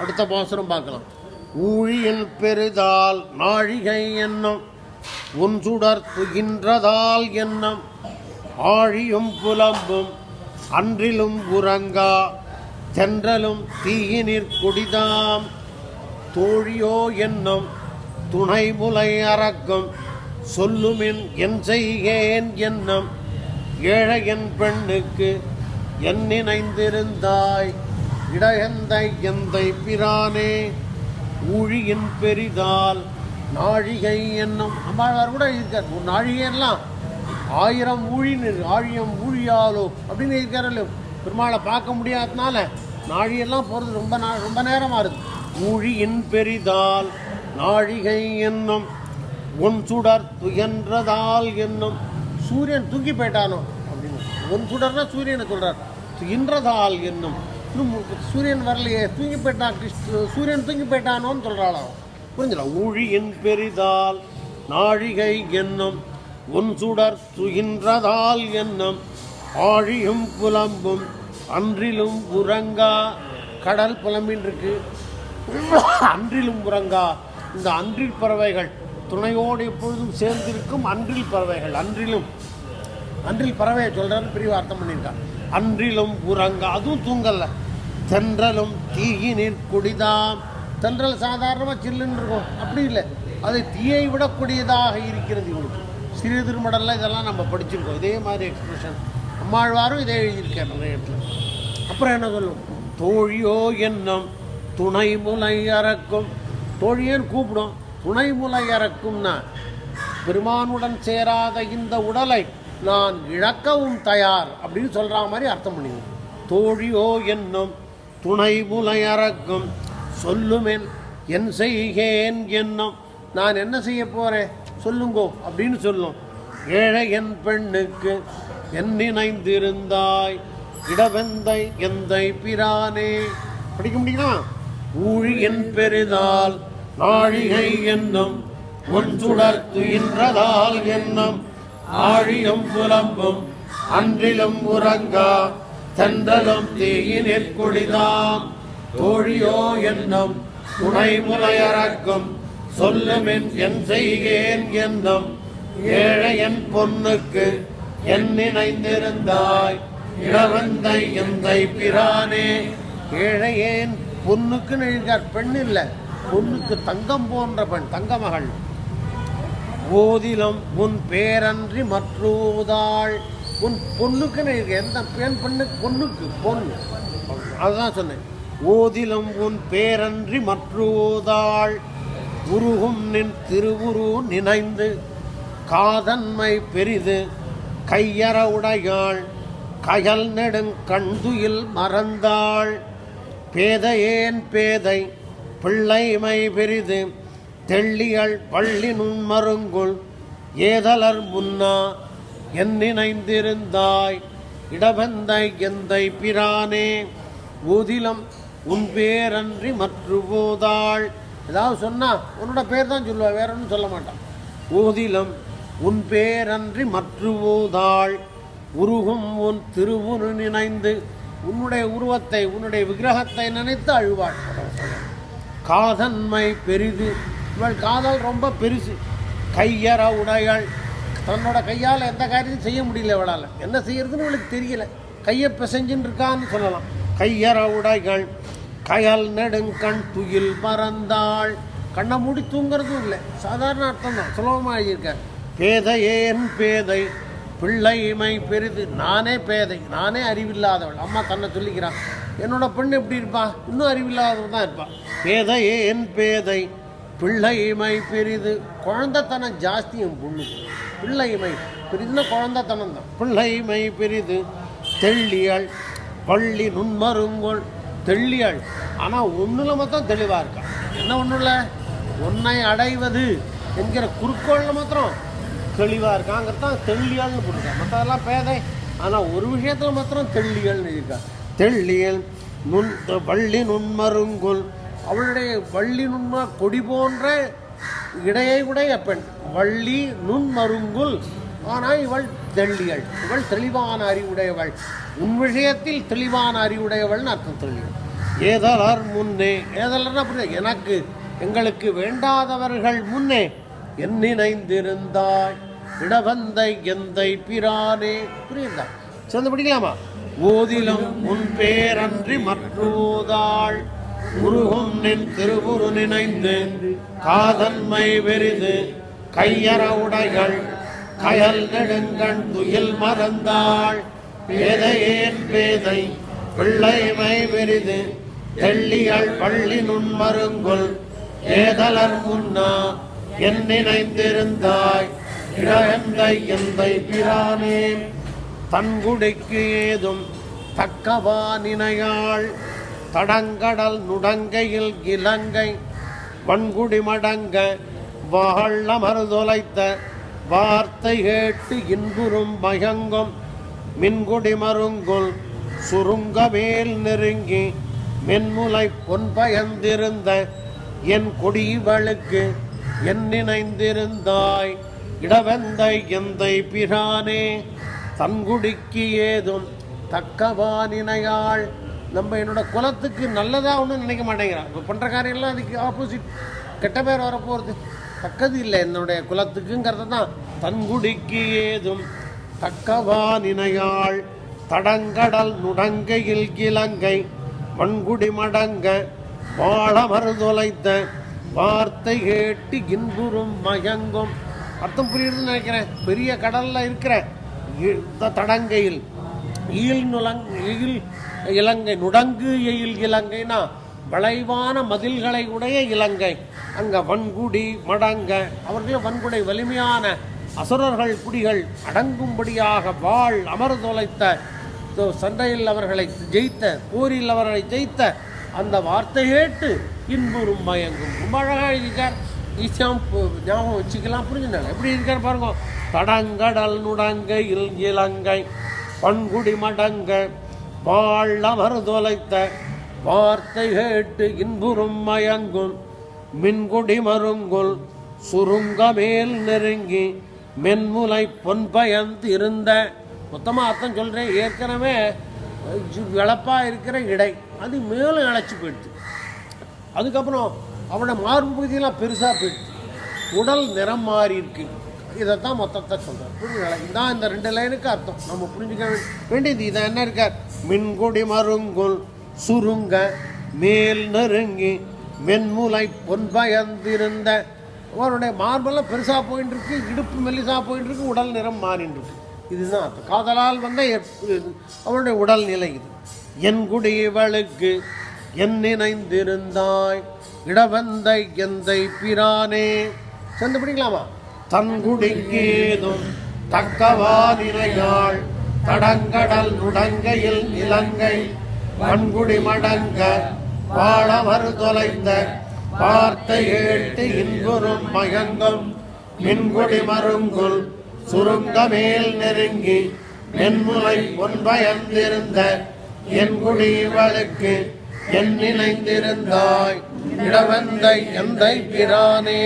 அடுத்த பாசுரம் பார்க்கலாம். ஊழியின் பெரிதால் நாழிகை எண்ணம் உன் சுடர் துகின்றதால் எண்ணம் ஆழியும் புலம்பும் அன்றிலும் உறங்கா தென்றலும் தீயினிற் குடிதாம். தோழியோ என்னும் துணை முலை அறக்கும் சொல்லுமின் என் செய்கேன் என்னும் ஏழையன் பெண்ணுக்கு என் நினைந்திருந்தாய். இடையந்தை எந்தை பிரானே ஊழியின் பெரிதால் நாழிகை என்னும் அம்பாழ்வார் கூட இருக்கார். ஒரு நாழிகையெல்லாம் ஆயிரம் ஊழின்னு ஆழியம் ஊழியாலோ அப்படின்னு இருக்காரு பெருமாளை பார்க்க முடியாததுனால நாழியெல்லாம் போகிறது ரொம்ப நா ரொம்ப நேரமாக இருக்குது ஊழியின் பெரிதால் நாழிகை என்னும் ஒன் சுடர் துயன்றதால் என்னும் சூரியன் தூக்கி போயிட்டானோ அப்படின்னு. ஒன் சுடர்னா சூரியனை சொல்கிறார் துயின்றதால் என்னும் இன்னும் சூரியன் வரலையே தூங்கி போயிட்டான் கிறிஸ்து சூரியன் தூங்கி போயிட்டானோன்னு சொல்கிறாளாம் புரிஞ்சல ஊழியின் பெரிதால் நாழிகை என்னும் உன் சுடர் துகின்றதால் என்னும் ஆழியும் புலம்பும் அன்றிலும் உறங்கா கடல் புலம்பின் இருக்கு அன்றிலும் உறங்கா இந்த அன்றில் பறவைகள் துணையோடு எப்பொழுதும் சேர்ந்திருக்கும் அன்றில் பறவைகள் அன்றிலும். அன்றில் பறவையை சொல்கிறான்னு பிரிவு அர்த்தம் பண்ணியிருக்கான். அன்றிலும் உறங்கா அதுவும் தூங்கலை. தென்றலும் தீயினில் குடிதாம் தென்றல் சாதாரணமாக சில்லுன்னு இருக்கும். அப்படி இல்லை. அது தீயை விடக்கூடியதாக இருக்கிறது இவங்களுக்கு. சிறு திருமடலில் இதெல்லாம் நம்ம படிச்சிருக்கோம். இதே மாதிரி எக்ஸ்பிரஷன் அம்மாழ்வாரும் இதே எழுதியிருக்கார் நிறைய இடத்துல. அப்புறம் என்ன சொல்லும்? தோழியோ என்னும் துணை முலை அறக்கும். தோழியேன்னு கூப்பிடும்? துணை முலை அறக்கும்னா பெருமானுடன் சேராத இந்த உடலை நான் இழக்கவும் தயார் அப்படின்னு சொல்கிற மாதிரி அர்த்தம் பண்ணிக்கணும். தோழியோ என்னும் துணை புலையறக்கும் சொல்லுமேன் என் செய்கேன் என்னும். நான் என்ன செய்ய போகிறேன் சொல்லுங்கோ அப்படின்னு சொல்லும். ஏழை என் பெண்ணுக்கு என் நினைந்திருந்தாய் இடவெந்தை எந்தை பிரானே. படிக்க முடியுமா ஊழியன் பெரிதால் நாழிகை என்னும் உன் சுடர் துயின்றதால் என்னும் ஆழியும் புலம்பும் அன்றிலும் உறங்கா தென்றலும் தீயினிற் குடிதாம். தோழியோ என்னும் துணை முலையறக்கும் சொல்லுமின் என் செய்கேன் என்னும் ஏழையன் பொன்னுக்கு என் நினைந்திருந்தாய். இளவந்தை எந்தை பிரானே. ஏழையேன் பொண்ணுக்குன்னு எழுதியார் பெண் இல்லை பொண்ணுக்கு தங்கம் போன்ற பெண் தங்க மகள் ஓதிலும் உன் பேரன்றி மற்றூதாள். உன் பொண்ணுக்குன்னு இருக்கு எந்த பெண் பெண்ணு? பொண்ணுக்கு பொண்ணு. அதுதான் சொன்னேன். ஓதிலும் உன் பேரன்றி மற்றோதாள் உருகும் நின் திருவுரு நினைந்து காதன்மை பெரிது கையற உடையாள் கயல் நெடுங் கண்துயில் மறந்தாள். பேதையேன் பேதை பிள்ளைமை பெரிது தெள்ளியள் பள்ளி நுண்மருங்குள் ஏதலர் முன்னா என் நினைந்திருந்தாய். இடவந்தை எந்தை பிரானே. ஊதிலம் உன் பேரன்றி மற்று போதாள். ஏதாவது சொன்னா உன்னோட பேர் தான் சொல்லுவா வேற ஒன்றும் சொல்ல மாட்டான். ஊதிலம் உன் பேரன்றி மற்று போதாள். உருகும் உன் திருவுரு நினைந்து உன்னுடைய உருவத்தை உன்னுடைய விக்கிரகத்தை நினைத்து அழுவாள். காதன்மை பெரிது. இவள் காதல் ரொம்ப பெருசு. கையற உடையாள். தன்னோட கையால் எந்த காரியத்தையும் செய்ய முடியல இவளால். என்ன செய்யறதுன்னு இவளுக்கு தெரியல. கையை பிசைஞ்சுன்னு இருக்கான்னு சொல்லலாம். கையற உடைகள் கயல் நெடுங்கண் துயில் மறந்தாள் கண்ணை மூடி தூங்குறதும் இல்லை. சாதாரண அர்த்தம் தான். சுலபமாக எழுதியிருக்கார். பேதையேன் பேதை? பிள்ளைமை பெரிது. நானே பேதை. நானே அறிவில்லாதவள். அம்மா தன்னை சொல்லிக்கிறான் என்னோட பெண் எப்படி இருப்பா? இன்னும் அறிவில்லாதவள் தான் இருப்பா. பேதையே என் பேதை? பிள்ளைமை பெரிது. குழந்தைத்தனம் ஜாஸ்தி என் பொண்ணுக்கு பிள்ளைமை பெரிதுன்னா குழந்தைத்தனம் தான். பிள்ளைமை பெரிது. தெள்ளியல் பள்ளி நுண்மருங்கோள் தெள்ளியல். ஆனால் ஒன்றில் மாத்திரம் தெளிவாக இருக்கா? என்ன ஒன்றும் இல்லை உன்னை அடைவது என்கிற குறுக்கோளில் மாத்திரம் தெளிவாக இருக்காங்கிறதான் தெள்ளியல்னு போட்டிருக்கா மற்றதெல்லாம் பேதை. ஆனால் ஒரு விஷயத்தில் மாத்திரம் தெள்ளியல்னு இருக்கா? தெள்ளியல் நுண் பள்ளி நுண்மருங்கோள் அவளுடைய வள்ளி நுண்மா கொடி போன்ற இடையை உடைய பெண். வள்ளி நுண்மருங்குல். ஆனால் இவள் தெள்ளியள். இவள் தெளிவான அறிவுடையவள். உன் விஷயத்தில் தெளிவான அறிவுடையவள்னு அர்த்தம் தெளிவள் ஏதலர் முன்னே. ஏதலர்னா புரியுது? எனக்கு எங்களுக்கு வேண்டாதவர்கள் முன்னே. என் நினைந்திருந்தாய். இடவந்தை எந்தை பிரானே. புரியுதா? சேர்ந்து படிக்கலாமா? ஓதிலும் முன் பேரன்றி மற்றோதாள். உருகும் நின் திருவுரு நினைந்து காதன்மை வெறிது கையற உடைகள் கயல் நெடுங்கண் துயில் மறந்தாள். பேதையேன் பேதை பிள்ளைமை வெறிது தெள்ளிகள் பள்ளி நுண்மருங்குள் ஏதலர் முன்னா என் நினைந்திருந்தாய். இழந்தை எந்தை பிரானே தன்குடைக்கு ஏதும் தக்கவா நினையாள். தடங்கடல் நுடங்கையில் இலங்கை வன்குடி மடங்க வாழ மறுதொலைத்த வார்த்தை கேட்டு இன்புறும் மயங்கும் மின்குடி மருங்குள் சுருங்க மேல் நெருங்கி மென்முலை பொன்பயந்திருந்த என் கொடிவளுக்கு என் நினைந்திருந்தாய் இடவெந்தை எந்தை பிரானே? தன்குடிக்கு ஏதும் தக்கவானினையாள் நம்ம என்னோடய குலத்துக்கு நல்லதாக ஒன்றும் நினைக்க மாட்டேங்கிறான். இப்போ பண்ணுற காரியம்லாம் அதுக்கு ஆப்போசிட் கெட்ட பேர் வரப்போகிறது தக்கது இல்லை. என்னுடைய குலத்துக்குங்கிறது தான். தன்குடிக்கு ஏதும் தக்கவா நினையாள். தடங்கடல் நுடங்கையில் கிழங்கை மண்குடி மடங்க வாழ மறுதொலைத்த வார்த்தை கேட்டு இன்புறும் மயங்கும். அர்த்தம் புரியுதுன்னு நினைக்கிறேன். பெரிய கடலில் இருக்கிற தடங்கையில். ஈல் நுலங் ஈல் இலங்கை நுடங்கு எயில் இலங்கைனா வளைவான மதில்களை உடைய இலங்கை. அங்கே வன்குடி மடங்க அவர்கள் வன்குடை வலிமையான அசுரர்கள் குடிகள் அடங்கும்படியாக வாழ் அமர் தொலைத்த சண்டையில் அவர்களை ஜெயித்த போரில் அவர்களை ஜெயித்த அந்த வார்த்தை கேட்டு இன்புறும் மயங்கும். ரொம்ப அழகாக எழுதியிருக்கார். ஈஸியாக ஞாபகம் வச்சுக்கலாம் புரிஞ்சுனாங்க எப்படி இருக்கார் பாருங்க. தடங்கடல் நுடங்கை இலங்கை. பண்குடி மடங்க வாழ தொலைத்த வார்த்தை கேட்டு இன்புறும் மயங்கும். மின்குடி மருங்குல் சுருங்க மேல் நெருங்கி மென்முலை பொன்பயந்து இருந்த மொத்தமாக அர்த்தம் சொல்கிறேன் ஏற்கனவே இழப்பாக இருக்கிற இடை. அது மேலும் இழைச்சி போயிடுது. அதுக்கப்புறம் அவனோட மார்பு பகுதியெல்லாம் பெருசாக போயிடுது. உடல் நிறம் மாறி இதை இதைத்தான் மொத்தத்தை சொல்கிறார் புரியுங்களா இதான் இந்த ரெண்டு லைனுக்கு அர்த்தம். நம்ம புரிஞ்சுக்க வேண்டியது இதை என்ன இருக்கார்? மின்குடி மருங்குல் சுருங்க மேல் நெருங்கி மென்முலை பொன்பயந்திருந்த அவனுடைய மார்பெல்லாம் பெருசாக போயின்னு இருக்கு இடுப்பு மெல்லிசாக போயின்னு இருக்கு உடல் நிறம் மாறின்னு இருக்கு இதுதான் அர்த்தம். காதலால் வந்த அவருடைய அவனுடைய உடல் நிலை இது. என் குடியவளுக்கு என் நினைந்திருந்தாய் இடவந்தை எந்தை பிரானே. சென்று பிடிக்கலாமா தன்குடிக்கேதும் தக்கவாதிரையாள் தடங்கடல் நுடங்கையில் இலங்கை. வன்குடி மடங்க வாழவர் தொலைந்த பார்த்த கேட்டு இன்புறும் மயங்கும். மின்குடி மருங்குள் சுருங்க மேல் நெருங்கி மென்முலை பொன்பயந்திருந்த என் குடிவளுக்கு என் நினைந்திருந்தாய். இடவந்தை எந்தை பிரானே.